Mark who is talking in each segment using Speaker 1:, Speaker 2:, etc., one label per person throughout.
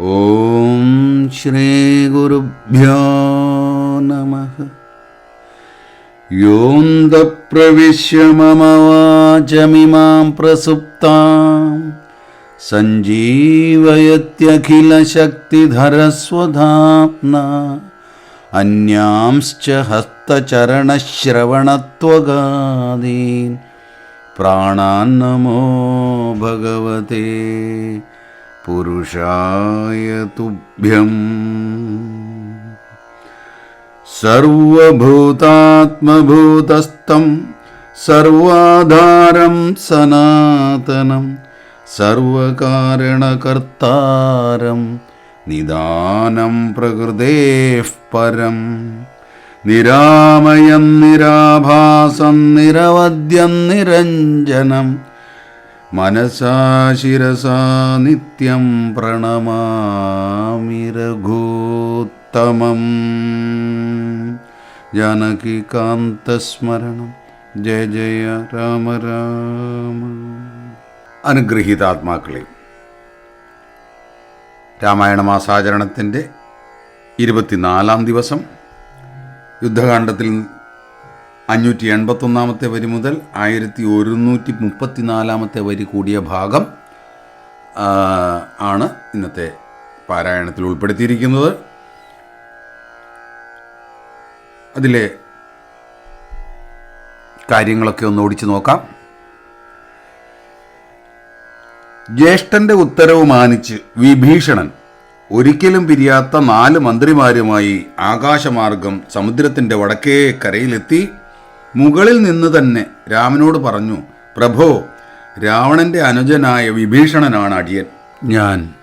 Speaker 1: ॐ श्रीगुरुभ्यो नमः। योऽन्तप्रविश्य मम वाचमिमां प्रसुप्तां। सञ्जीवयत्यखिलशक्तिधरस्वधाम्ना। अन्यांश्च हस्तचरणश्रवणत्वगादीन्। प्राणान्नमो भगवते पुरुषाय तुभ्यम् सर्वभूतात्मभूतस्थं सर्वाधारं सनातनं सर्वकारणकर्तारं निदानं प्रकृतेः परं निरामयं निराभासं निरवद्यं निरञ्जनं മനസാ ശിരസാ നിത്യം പ്രണമാമി രഘൂത്തമം. ജാനകികാന്തസ്മരണം ജയ ജയ രാമ രാമ. അനുഗ്രഹീതാത്മാക്കളെ രാമായണ മാസാചരണത്തിന്റെ ഇരുപത്തിനാലാം ദിവസം യുദ്ധകാന്ഡത്തിൽ അഞ്ഞൂറ്റി എൺപത്തൊന്നാമത്തെ വരി മുതൽ ആയിരത്തി ഒരുന്നൂറ്റി മുപ്പത്തിനാലാമത്തെ വരി കൂടിയ ഭാഗം ആണ് ഇന്നത്തെ പാരായണത്തിൽ ഉൾപ്പെടുത്തിയിരിക്കുന്നത്. അതിലെ കാര്യങ്ങളൊക്കെ ഒന്ന് ഓടിച്ചു നോക്കാം. ജ്യേഷ്ഠന്റെ ഉത്തരവ് മാനിച്ച് വിഭീഷണൻ ഒരിക്കലും പിരിയാത്ത നാല് മന്ത്രിമാരുമായി ആകാശമാർഗം സമുദ്രത്തിന്റെ വടക്കേ കരയിലെത്തി. മുകളിൽ നിന്ന് തന്നെ രാമനോട് പറഞ്ഞു പ്രഭോ രാവണന്റെ അനുജനായ വിഭീഷണനാണ് അടിയൻ. ഞാൻ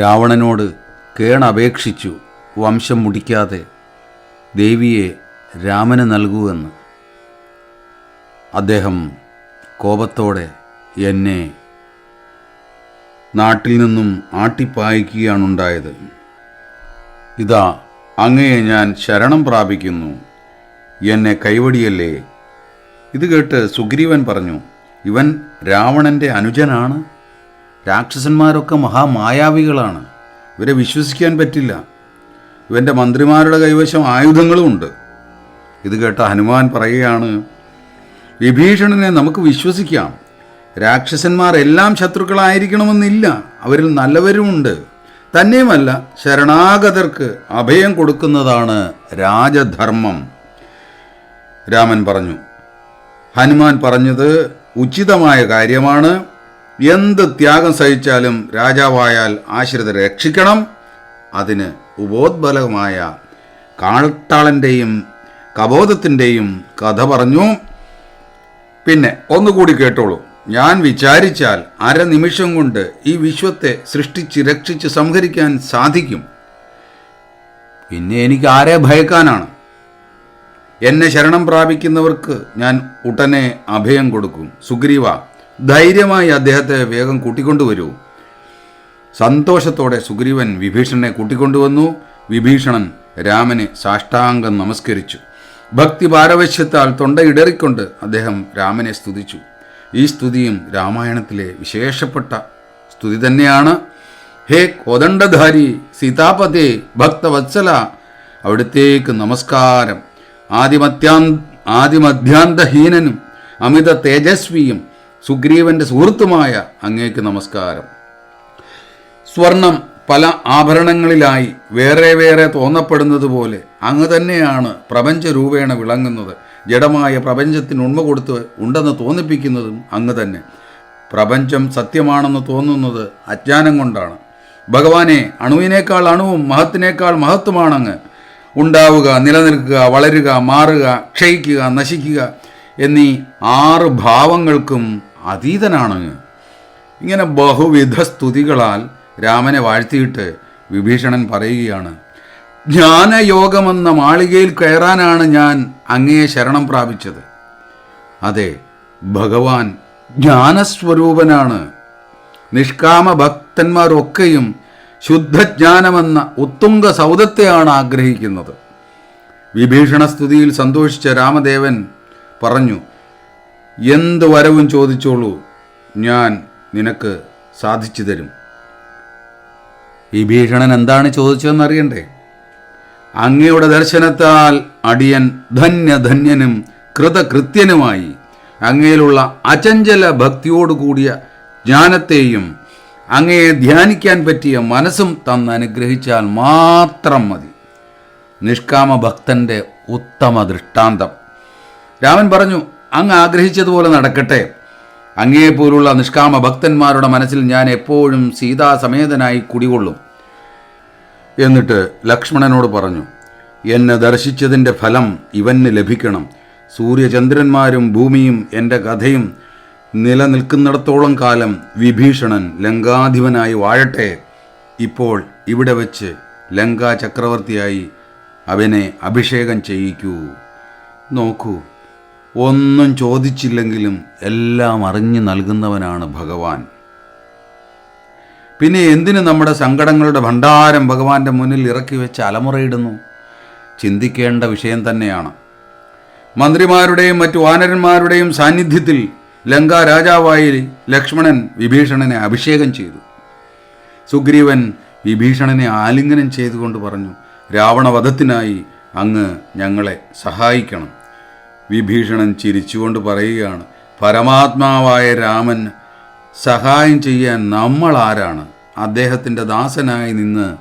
Speaker 1: രാവണനോട് കേണപേക്ഷിച്ചു വംശം മുടിക്കാതെ ദേവിയെ രാമന് നൽകുവെന്ന്. അദ്ദേഹം കോപത്തോടെ എന്നെ നാട്ടിൽ നിന്നും ആട്ടിപ്പായിക്കുകയാണുണ്ടായത്. ഇതാ അങ്ങയെ ഞാൻ ശരണം പ്രാപിക്കുന്നു. എന്നെ കൈവടിയല്ലേ? ഇത് കേട്ട് സുഗ്രീവൻ പറഞ്ഞു ഇവൻ രാവണന്റെ അനുജനാണ്. രാക്ഷസന്മാരൊക്കെ മഹാമായാവികളാണ്. ഇവരെ വിശ്വസിക്കാൻ പറ്റില്ല. ഇവന്റെ മന്ത്രിമാരുടെ കൈവശം ആയുധങ്ങളുമുണ്ട് ഇത് കേട്ട ഹനുമാൻ പറയുകയാണ് വിഭീഷണനെ നമുക്ക് വിശ്വസിക്കാം. രാക്ഷസന്മാർ എല്ലാം ശത്രുക്കളായിരിക്കണമെന്നില്ല. അവരിൽ നല്ലവരുമുണ്ട് തന്നെയുമല്ല ശരണാഗതർക്ക് അഭയം കൊടുക്കുന്നതാണ് രാജധർമ്മം. രാമൻ പറഞ്ഞു ഹനുമാൻ പറഞ്ഞത് ഉചിതമായ കാര്യമാണ്. എന്ത് ത്യാഗം സഹിച്ചാലും രാജാവായാൽ ആശ്രിതരെ രക്ഷിക്കണം. അതിന് ഉപോദ്ബലമായ കാൾത്താളന്റെയും കബോധത്തിന്റെയും കഥ പറഞ്ഞു. പിന്നെ ഒന്നുകൂടി കേട്ടോളൂ. ഞാൻ വിചാരിച്ചാൽ അരനിമിഷം കൊണ്ട് ഈ വിശ്വത്തെ സൃഷ്ടിച്ച് രക്ഷിച്ച് സംഹരിക്കാൻ സാധിക്കും. പിന്നെ എനിക്ക് ആരെ ഭയക്കാനാണ്? എന്നെ ശരണം പ്രാപിക്കുന്നവർക്ക് ഞാൻ ഉടനെ അഭയം കൊടുക്കും. സുഗ്രീവ ധൈര്യമായി അദ്ദേഹത്തെ വേഗം കൂട്ടിക്കൊണ്ടുവരൂ. സന്തോഷത്തോടെ സുഗ്രീവൻ വിഭീഷണനെ കൂട്ടിക്കൊണ്ടുവന്നു. വിഭീഷണൻ രാമനെ സാഷ്ടാംഗം നമസ്കരിച്ചു. ഭക്തി പാരവശ്യത്താൽ തൊണ്ടയിടറിക്കൊണ്ട് അദ്ദേഹം രാമനെ സ്തുതിച്ചു. ഈ സ്തുതിയും രാമായണത്തിലെ വിശേഷപ്പെട്ട സ്തുതി തന്നെയാണ്. ഹേ കോദണ്ഡധാരി സീതാപതേ ഭക്തവത്സല അവിടുത്തേക്ക് നമസ്കാരം. ആദിമത്യാൻ ആദിമധ്യാന്തഹീനനും അമിത തേജസ്വിയും സുഗ്രീവന്റെ സുഹൃത്തുമായ അങ്ങേക്ക് നമസ്കാരം. സ്വർണം പല ആഭരണങ്ങളിലായി വേറെ വേറെ തോന്നപ്പെടുന്നത് പോലെ അങ്ങ് തന്നെയാണ് പ്രപഞ്ച രൂപേണ വിളങ്ങുന്നത്. ജഡമായ പ്രപഞ്ചത്തിന് ഉണ്മ കൊടുത്ത് ഉണ്ടെന്ന് തോന്നിപ്പിക്കുന്നതും അങ്ങ് തന്നെ. പ്രപഞ്ചം സത്യമാണെന്ന് തോന്നുന്നത് അജ്ഞാനം കൊണ്ടാണ്. ഭഗവാനെ അണുവിനേക്കാൾ അണുവും മഹത്തിനേക്കാൾ മഹത്വമാണങ്ങ് ഉണ്ടാവുക നിലനിൽക്കുക വളരുക മാറുക ക്ഷയിക്കുക നശിക്കുക എന്നീ ആറ് ഭാവങ്ങൾക്കും അതീതനാണ്. ഇങ്ങനെ ബഹുവിധ സ്തുതികളാൽ രാമനെ വാഴ്ത്തിയിട്ട് വിഭീഷണൻ പറയുകയാണ് ജ്ഞാനയോഗമെന്ന മാളികയിൽ കയറാനാണ് ഞാൻ അങ്ങയെ ശരണം പ്രാപിച്ചത്. അതെ ഭഗവാൻ ജ്ഞാനസ്വരൂപനാണ്. നിഷ്കാമ ഭക്തന്മാരൊക്കെയും ശുദ്ധജ്ഞാനമെന്ന ഉത്തുംഗ സൗദത്തെയാണ് ആഗ്രഹിക്കുന്നത്. വിഭീഷണസ്തുതിയിൽ സന്തോഷിച്ച രാമദേവൻ പറഞ്ഞു എന്ത് വരവും ചോദിച്ചോളൂ ഞാൻ നിനക്ക് സാധിച്ചു തരും. വിഭീഷണൻ എന്താണ് ചോദിച്ചതെന്ന് അറിയണ്ടേ അങ്ങയുടെ ദർശനത്താൽ അടിയൻ ധന്യധന്യനും കൃതകൃത്യനുമായി അങ്ങയിലുള്ള അചഞ്ചല ഭക്തിയോടുകൂടിയ ജ്ഞാനത്തെയും അങ്ങയെ ധ്യാനിക്കാൻ പറ്റിയ മനസ്സും തന്ന് അനുഗ്രഹിച്ചാൽ മാത്രം മതി. നിഷ്കാമ ഭക്തന്റെ ഉത്തമ ദൃഷ്ടാന്തം. രാമൻ പറഞ്ഞു അങ്ങ് ആഗ്രഹിച്ചതുപോലെ നടക്കട്ടെ. അങ്ങയെപ്പോലുള്ള നിഷ്കാമ ഭക്തന്മാരുടെ മനസ്സിൽ ഞാൻ എപ്പോഴും സീതാസമേതനായി കുടികൊള്ളും. എന്നിട്ട് ലക്ഷ്മണനോട് പറഞ്ഞു എന്നെ ദർശിച്ചതിന്റെ ഫലം ഇവന് ലഭിക്കണം. സൂര്യചന്ദ്രന്മാരും ഭൂമിയും എന്റെ കഥയും നിലനിൽക്കുന്നിടത്തോളം കാലം വിഭീഷണൻ ലങ്കാധിപനായി വാഴട്ടെ. ഇപ്പോൾ ഇവിടെ വച്ച് ലങ്കാ ചക്രവർത്തിയായി അവനെ അഭിഷേകം ചെയ്യിക്കൂ. നോക്കൂ ഒന്നും ചോദിച്ചില്ലെങ്കിലും എല്ലാം അറിഞ്ഞു നൽകുന്നവനാണ് ഭഗവാൻ. പിന്നെ എന്തിന് നമ്മുടെ സങ്കടങ്ങളുടെ ഭണ്ഡാരം ഭഗവാന്റെ മുന്നിൽ ഇറക്കി വെച്ച് അലമുറയിടുന്നു? ചിന്തിക്കേണ്ട വിഷയം തന്നെയാണ്. മന്ത്രിമാരുടെയും മറ്റു വാനരന്മാരുടെയും സാന്നിധ്യത്തിൽ ലങ്കാ രാജാവായി ലക്ഷ്മണൻ വിഭീഷണനെ അഭിഷേകം ചെയ്തു. സുഗ്രീവൻ വിഭീഷണനെ ആലിംഗനം ചെയ്തുകൊണ്ട് പറഞ്ഞു രാവണവധത്തിനായി അങ്ങ് ഞങ്ങളെ സഹായിക്കണം. വിഭീഷണൻ ചിരിച്ചുകൊണ്ട് പറയുകയാണ് പരമാത്മാവായ രാമൻ സഹായം ചെയ്യാൻ നമ്മൾ ആരാണ് അദ്ദേഹത്തിന്റെ ദാസനായി നിന്ന്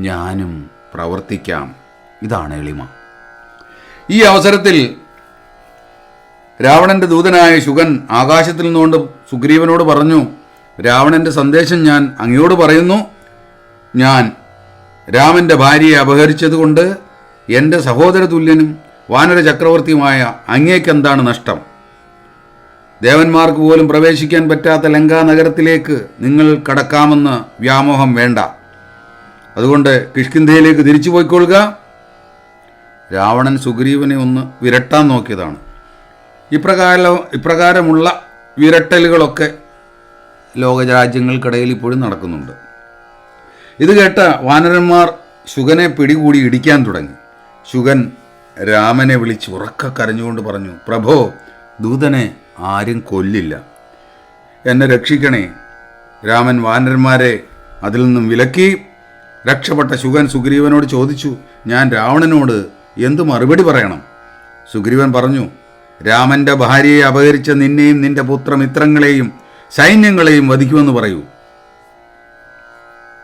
Speaker 1: ഞാനും പ്രവർത്തിക്കാം. ഇതാണ് എളിമ. ഈ അവസരത്തിൽ രാവണന്റെ ദൂതനായ ശുഗൻ ആകാശത്തിൽ നിന്നുകൊണ്ട് സുഗ്രീവനോട് പറഞ്ഞു രാവണന്റെ സന്ദേശം ഞാൻ അങ്ങയോട് പറയുന്നു. ഞാൻ രാമന്റെ ഭാര്യയെ അപഹരിച്ചതുകൊണ്ട് എന്റെ സഹോദര തുല്യനും വാനര ചക്രവർത്തിയുമായ അങ്ങേക്കെന്താണ് നഷ്ടം? ദേവന്മാർക്ക് പോലും പ്രവേശിക്കാൻ പറ്റാത്ത ലങ്കാ നഗരത്തിലേക്ക് നിങ്ങൾ കടക്കാമെന്ന് വ്യാമോഹം വേണ്ട. അതുകൊണ്ട് കിഷ്കിന്ധയിലേക്ക് തിരിച്ചു പോയിക്കൊള്ളുക രാവണൻ സുഗ്രീവനെ ഒന്ന് വിരട്ടാൻ നോക്കിയതാണ്. ഇപ്രകാരം ഇപ്രകാരമുള്ള വിരട്ടലുകളൊക്കെ ലോകരാജ്യങ്ങൾക്കിടയിൽ ഇപ്പോഴും നടക്കുന്നുണ്ട്. ഇത് കേട്ട വാനരന്മാർ ശുഗനെ പിടികൂടി ഇടിക്കാൻ തുടങ്ങി. ശുഗൻ രാമനെ വിളിച്ച് ഉറക്ക കരഞ്ഞുകൊണ്ട് പറഞ്ഞു പ്രഭോ ദൂതനെ ആരും കൊല്ലില്ല. എന്നെ രക്ഷിക്കണേ. രാമൻ വാനരന്മാരെ അതിൽ നിന്നും വിലക്കി. രക്ഷപ്പെട്ട ശുഗൻ സുഗ്രീവനോട് ചോദിച്ചു ഞാൻ രാവണനോട് എന്ത് മറുപടി പറയണം? സുഗ്രീവൻ പറഞ്ഞു രാമന്റെ ഭാര്യയെ അപഹരിച്ച നിന്നെയും നിന്റെ പുത്രമിത്രങ്ങളെയും സൈന്യങ്ങളെയും വധിക്കുമെന്ന് പറയൂ.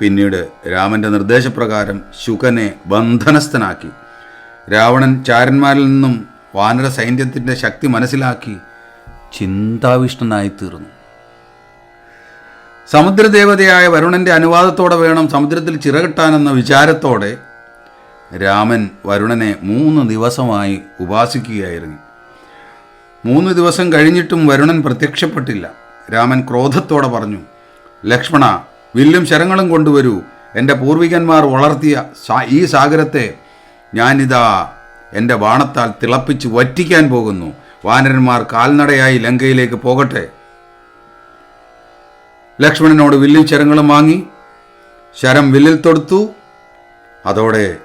Speaker 1: പിന്നീട് രാമന്റെ നിർദ്ദേശപ്രകാരം ശുകനെ ബന്ധനസ്ഥനാക്കി. രാവണൻ ചാരന്മാരിൽ നിന്നും വാനര സൈന്യത്തിന്റെ ശക്തി മനസ്സിലാക്കി ചിന്താവിഷ്ണനായി തീർന്നു സമുദ്രദേവതയായ വരുണന്റെ അനുവാദത്തോടെ വേണം സമുദ്രത്തിൽ ചിറകിട്ടാനെന്ന വിചാരത്തോടെ രാമൻ വരുണനെ മൂന്ന് ദിവസമായി ഉപാസിക്കുകയായിരുന്നു. മൂന്ന് ദിവസം കഴിഞ്ഞിട്ടും വരുണൻ പ്രത്യക്ഷപ്പെട്ടില്ല. രാമൻ ക്രോധത്തോടെ പറഞ്ഞു ലക്ഷ്മണ വില്ലും ശരങ്ങളും കൊണ്ടുവരൂ. എന്റെ പൂർവികന്മാർ വളർത്തിയ ഈ സാഗരത്തെ ഞാനിതാ എന്റെ ബാണത്താൽ തിളപ്പിച്ച് വറ്റിക്കാൻ പോകുന്നു. വാനരന്മാർ കാൽനടയായി ലങ്കയിലേക്ക് പോകട്ടെ. ലക്ഷ്മണനോട് വില്ലും ശരങ്ങളും വാങ്ങി. ശരം വില്ലിൽ തൊടുത്തു. അതോടെ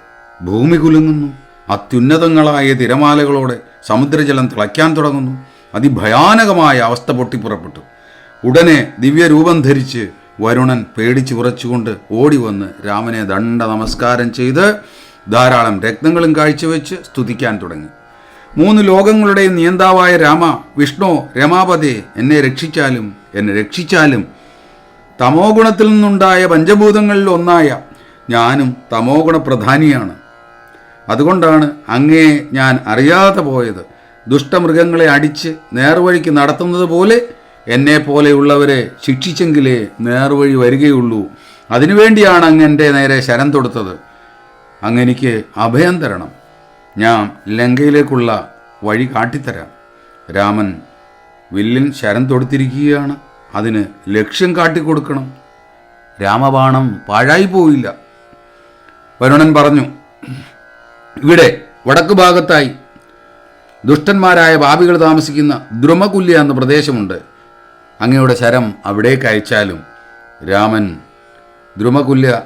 Speaker 1: ഭൂമി കുലുങ്ങുന്നു. അത്യുന്നതങ്ങളായ തിരമാലകളോടെ സമുദ്രജലം തിളയ്ക്കാൻ തുടങ്ങുന്നു. അതിഭയാനകമായ അവസ്ഥ പൊട്ടിപ്പുറപ്പെട്ടു. ഉടനെ ദിവ്യരൂപം ധരിച്ച് വരുണൻ പേടിച്ച് ഉറച്ചുകൊണ്ട് ഓടി വന്ന് രാമനെ ദണ്ഡ നമസ്കാരം ചെയ്ത് ധാരാളം രത്നങ്ങളും കാഴ്ചവെച്ച് സ്തുതിക്കാൻ തുടങ്ങി. മൂന്ന് ലോകങ്ങളുടെയും നിയന്താവായ രാമ വിഷ്ണു രമാപതി എന്നെ രക്ഷിച്ചാലും എന്നെ രക്ഷിച്ചാലും തമോ ഗുണത്തിൽ നിന്നുണ്ടായ പഞ്ചഭൂതങ്ങളിൽ ഒന്നായ ഞാനും തമോ ഗുണപ്രധാനിയാണ് അതുകൊണ്ടാണ് അങ്ങേ ഞാൻ അറിയാതെ പോയത്. ദുഷ്ടമൃഗങ്ങളെ അടിച്ച് നേർവഴിക്ക് നടത്തുന്നത് പോലെ എന്നെ പോലെയുള്ളവരെ ശിക്ഷിച്ചെങ്കിലേ നേർവഴി വരികയുള്ളൂ. അതിനുവേണ്ടിയാണ് അങ്ങ് എന്റെ നേരെ ശരം തൊടുത്തത്. അങ്ങെനിക്ക് അഭയം തരണം. ഞാൻ ലങ്കയിലേക്കുള്ള വഴി കാട്ടിത്തരാം. രാമൻ വില്ലിൻ ശരം തൊടുത്തിരിക്കുകയാണ്. അതിന് ലക്ഷ്യം കാട്ടിക്കൊടുക്കണം. രാമബാണം പാഴായി പോയില്ല. വരുണൻ പറഞ്ഞു ഇവിടെ വടക്ക് ഭാഗത്തായി ദുഷ്ടന്മാരായ ബാബികൾ താമസിക്കുന്ന ദ്രുമകുല്യ എന്ന പ്രദേശമുണ്ട്. അങ്ങയുടെ ശരം അവിടേക്ക് അയച്ചാലും രാമൻ ദ്രുമകുല്യ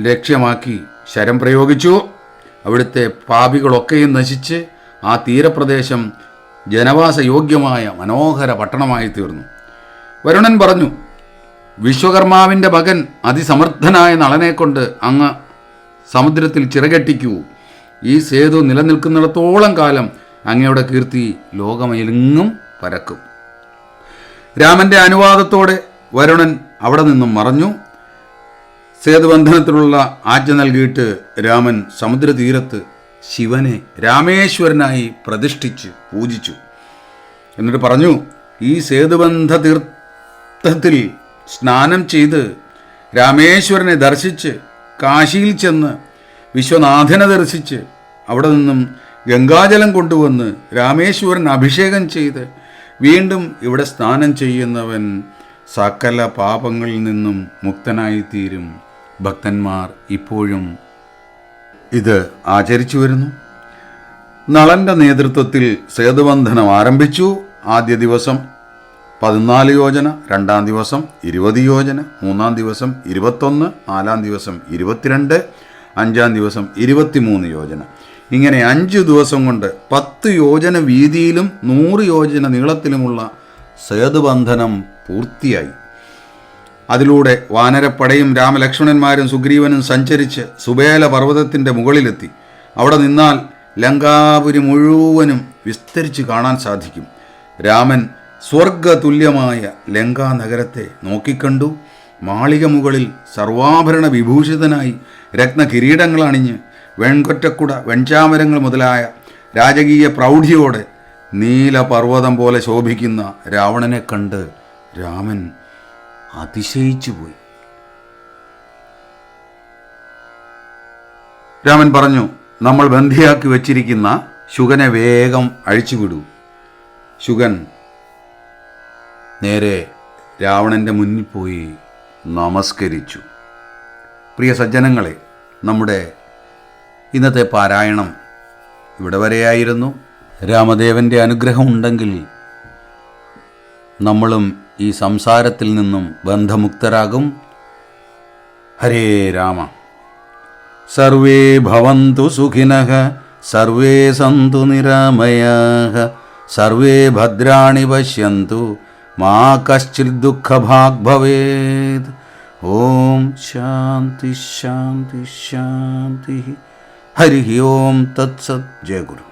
Speaker 1: ലക്ഷ്യമാക്കി ശരം പ്രയോഗിച്ചു. അവിടുത്തെ പാപികളൊക്കെയും നശിച്ച് ആ തീരപ്രദേശം ജനവാസയോഗ്യമായ മനോഹര പട്ടണമായി തീർന്നു. വരുണൻ പറഞ്ഞു വിശ്വകർമാവിന്റെ മകൻ അതിസമർത്ഥനായ നളനെക്കൊണ്ട് അങ്ങ് സമുദ്രത്തിൽ ചിറകെട്ടിക്കൂ. ഈ സേതു നിലനിൽക്കുന്നിടത്തോളം കാലം അങ്ങയുടെ കീർത്തി ലോകമെങ്ങും പരക്കും. രാമന്റെ അനുവാദത്തോടെ വരുണൻ അവിടെ നിന്നും മറഞ്ഞു. സേതുബന്ധനത്തിലുള്ള ആജ്ഞ നൽകിയിട്ട് രാമൻ സമുദ്രതീരത്ത് ശിവനെ രാമേശ്വരനായി പ്രതിഷ്ഠിച്ച് പൂജിച്ചു. എന്നിട്ട് പറഞ്ഞു ഈ സേതുബന്ധ തീർത്ഥത്തിൽ സ്നാനം ചെയ്ത് രാമേശ്വരനെ ദർശിച്ച് കാശിയിൽ ചെന്ന് വിശ്വനാഥനെ ദർശിച്ച് അവിടെ നിന്നും ഗംഗാജലം കൊണ്ടുവന്ന് രാമേശ്വരൻ അഭിഷേകം ചെയ്ത് വീണ്ടും ഇവിടെ സ്നാനം ചെയ്യുന്നവൻ സകല പാപങ്ങളിൽ നിന്നും മുക്തനായിത്തീരും ഭക്തന്മാർ ഇപ്പോഴും. ഇത് ആചരിച്ചു വരുന്നു. നളന്റെ നേതൃത്വത്തിൽ സേതുബന്ധനം ആരംഭിച്ചു. ആദ്യ ദിവസം പതിനാല് യോജന രണ്ടാം ദിവസം ഇരുപത് യോജന മൂന്നാം ദിവസം ഇരുപത്തൊന്ന് നാലാം ദിവസം ഇരുപത്തിരണ്ട് അഞ്ചാം ദിവസം ഇരുപത്തിമൂന്ന് യോജന. ഇങ്ങനെ അഞ്ച് ദിവസം കൊണ്ട് പത്ത് യോജന വീതിയിലും നൂറ് യോജന നീളത്തിലുമുള്ള സേതുബന്ധനം പൂർത്തിയായി. അതിലൂടെ വാനരപ്പടയും രാമലക്ഷ്മണന്മാരും സുഗ്രീവനും സഞ്ചരിച്ച് സുബേല പർവതത്തിന്റെ മുകളിലെത്തി. അവിടെ നിന്നാൽ ലങ്കാപുരി മുഴുവനും വിസ്തരിച്ച് കാണാൻ സാധിക്കും. രാമൻ സ്വർഗതുല്യമായ ലങ്കാ നഗരത്തെ നോക്കിക്കണ്ടു. മാളിക മുകളിൽ സർവാഭരണ വിഭൂഷിതനായി രത്നകിരീടങ്ങൾ അണിഞ്ഞ് വെൺകൊറ്റക്കുട വെൺചാമരങ്ങൾ മുതലായ രാജകീയ പ്രൗഢിയോടെ നീലപർവതം പോലെ ശോഭിക്കുന്ന രാവണനെ കണ്ട് രാമൻ അതിശയിച്ചു പോയി. രാമൻ പറഞ്ഞു നമ്മൾ ബന്ധിയാക്കി വച്ചിരിക്കുന്ന ശുഗനെ വേഗം അഴിച്ചുവിടൂ. ശുഗൻ നേരെ രാവണന്റെ മുന്നിൽ പോയി നമസ്കരിച്ചു. പ്രിയ സജ്ജനങ്ങളെ നമ്മുടെ ഇന്നത്തെ പാരായണം ഇവിടെ വരെയായിരുന്നു. രാമദേവന്റെ അനുഗ്രഹം ഉണ്ടെങ്കിൽ നമ്മളും ഈ സംസാരത്തിൽ നിന്നും ബന്ധമുക്തരാകും. ഹരേ രാമ. സർവേ ഭവന്തു സുഖിനഃ സർവേ സന്തു നിരാമയാഃ സർവേ ഭദ്രാണി പശ്യന്തു మా కశ్చిర్దుఃఖభాగ్ భవేద్. ఓం శాంతి శాంతి శాంతి. హరి ఓం తత్సత్. జయ గురు.